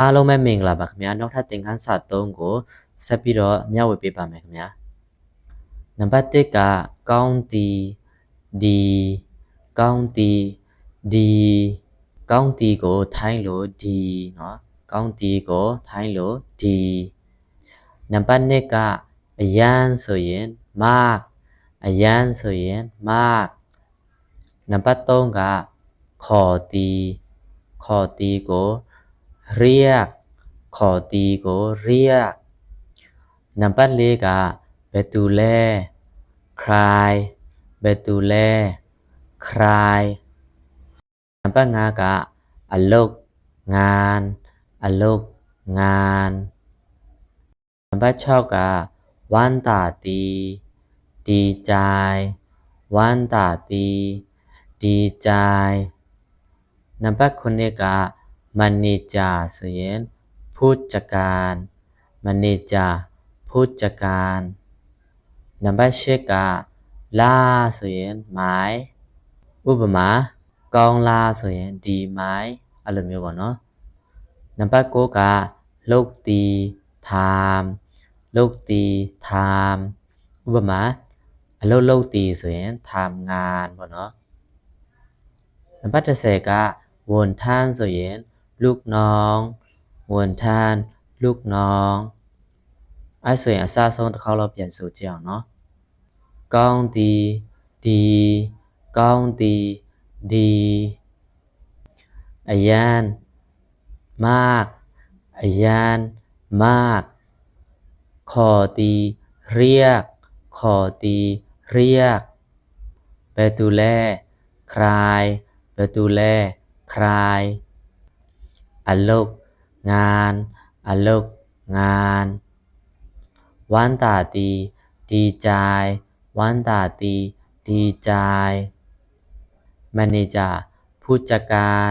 အားလုံးပဲမင်္ဂလာပါခင်ဗျာနောက်ထပ်သင်ခန်းစာ3ကိုဆက်ပြီးတော့မျှဝေပေးပါမယ်ခင်ဗျာနံပါတ်1ကကောင်းတီဒီကောင်းတီဒီကောင်းတီကိုထိုင်းလို့ဒီเนาะကောင်းတီကိုထိုင်းလို့ဒီနံပါတ်2ကအယန်ဆိုရင်မအယန်ဆိုရင်မနံပါတ်3ကခေါ်တီခေါ်တီကိုเรียก ขอตีก็เรียกนัมปันเลกะเบตูแลคลายเบตูแลคลายนัมปัดงากะอโลกงานอโลกงานนัมปัดชอบกะวันตาตี ดีใจวันตาตี ดีใจนัมปัดคนเอกะมณีจาเสยนพูดจการมณีจาพูดจการนับเชกาลาเสยนไมายอุปมากองลาเสยนดีไม้อารมณ์ยังวะเนาะนับโกกาลกตีทามโลกตีทามอุบมาอารมณ์ลกตีเสยนทำงานวะเนาะนับเสกาวนท่านเสยนลูกน้องหวนท่าน ลูกน้อง ไอ้ส่วนอาซาส่งตะเขาเราเปลี่ยนสูตรเจียเนาะ ก้องดี ดี ก้องดี ดีอายาน มากอายาน มากขอตี เรียกขอตี เรียกปดตูแลคลายปดตูแลคลายอาล o กงานอาล o กงาน วันตาตี ดีใจวันตาตี ดีใจมเนจาผู้จัดการ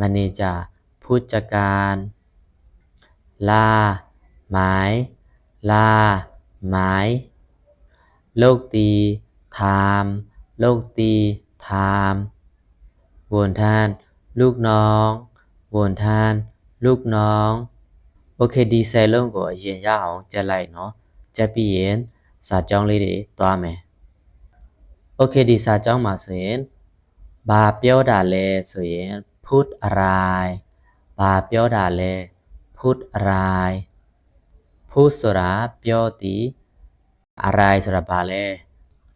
มเนจาผู้จัดการ ลาหมายลาหมายโลกตีทามโลกตีทามบนท่านลูกน้องဝန်ထမ်းလူကနောင်โอเคဒီဆယ်လုံးကိုအရင်ရအောင်ကြက်လိုက်နော်ကြက်ပြီးရင်စာကြောင်းလေးတွေသွားမယ်โอเคဒီစာကြောင်းမှာဆိုရင်ဘာပြောတာလဲဆိုရင် put อะไรဘာပြောတာလဲ put อะไร put ဆိုတာပြောသည်อะไรဆိုတာဘာလဲ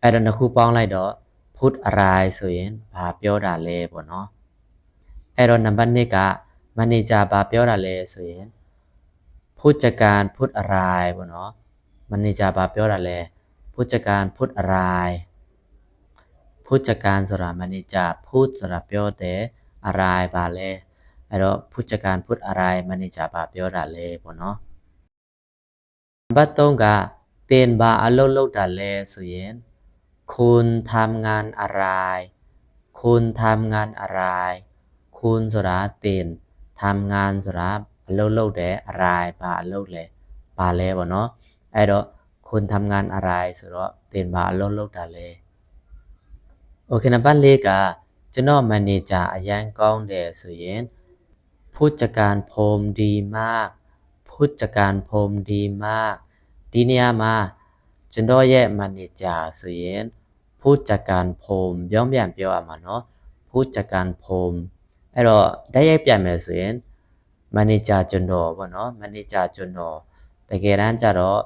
အဲ့ဒါနှစ်ခုပေါင်းလိုက်တော့ put อะไรဆိုရင်ဘာပြောတာလဲပေါ့နော်အဲ့တော့နံပါတ်1ကမန်နေဂျာဘာပြောတာလဲဆိုရင်ผู้จัดการพูดอะไรบ่เนาะมันนี่จะบาပြောတာလဲผู้จัดการพูดอะไรผู้จัดการဆိုတာมันนี่จะพูดဆိုတာပြောတယ်อะไรบาလဲအဲ့တော့ผู้จัดการพูดอะไรมันนี่จะบาပြောတာလဲบ่เนาะနံပါတ်3ကတင်ဘာအလုပ်လုပ်တာလဲဆိုရင်คุณทำงานอะไรคุณทำงานอะไรคุณสระเตนทำงานสระเล่าเล่าแดรายปาเล่าเลยปาเลบ่เนาะไอ้ดอกคนทำงานอะไรสระเตนบาเล่าเล่าดาเลยโอเคนะบ้านเลกะจะนอมานာ်မายနေဂงกองနดကောย်းတผู้จัดการพรมดีมากผู้จัดการพรมดีมากดีเนี่ยมาจนดอแย่มันเนจาสุเยนผู้จัดการพรมย่อมแย่เปียวอ่ะมาเนาะผู้จัดการพรมအဲ့တော့တိုက်ရိုက်ပြန်မယ်ဆိုရင်မန်နေဂျာကျွန်တော်ပေါ့နော်မန်နေဂျာကျွန်တော်တကယ်တမ်းကျတော့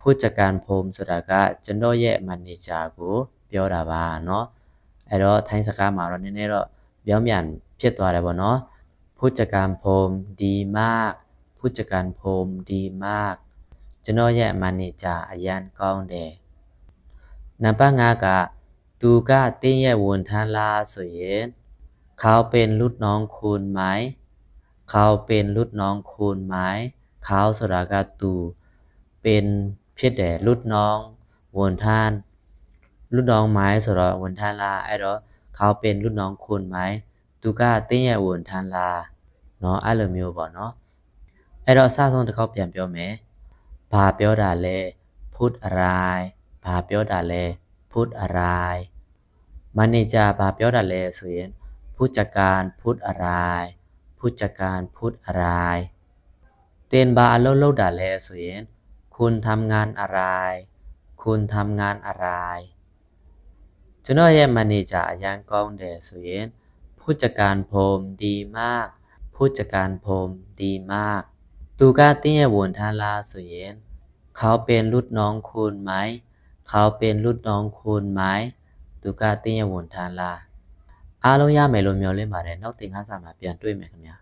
ผู้จัดการผมဆိုတာကကျွန်တော်ရဲ့မန်နေဂျာကိုပြောတာပါเนาะအဲ့တော့ထိုင်းစကားမှာတော့နည်းနည်းတော့ပြောင်းပြန်ဖြစ်သွားတယ်ပေါ့เนาะผู้จัดการผมดีมากผู้จัดการผมดีมากကျွန်တော်ရဲ့မန်နေဂျာအရန်ကောင်းတယ်နံပါတ်5ကသူကတင်းရဲ့ဝန်ထမ်းလားဆိုရင်เขาเป็นลูกน้องคุณไหม เขาเป็นลูกน้องคุณไหม เขาสรากาตู เป็นเพียแต่ลูกน้องวนท่านลูกน้องไม้สรวนท่านลาไอ้တော့เขาเป็นลูกน้องคุณไหมသူကတင်းရဲ့ဝန်ထမ်းလားเนาะအဲ့လိုမျိုးပေါ့เนาะအဲ့တော့အစဆုံးတစ်ခေါက်ပြန်ပြောမယ်ဘာပြောတာလဲ put อะไรဘာပြောတာလဲ put อะไรမန်နေဂျာဘာပြောတာလဲဆိုရင်ผู้จัดการพูดอะไร ผู้จัดการพูดอะไร เตนบาโลโลดาเลสเวนคุณทำงานอะไร คุณทำงานอะไรจนเยมานีจ่ายังกองเดสเวนผู้จัดการผมดีมาก ผู้จัดการผมดีมาก ตูกาเตียวนทาลาสเวนเขาเป็นลูกน้องคุณไหม เขาเป็นลูกน้องคุณไหม ตูกาเตียววนทาลาအားလုံးရမယ်လို့မျှော်လင့်ပါတယ်နောက်သင်ခန်းစာမှာပြန်တွေ့မယ်ခင်ဗျာ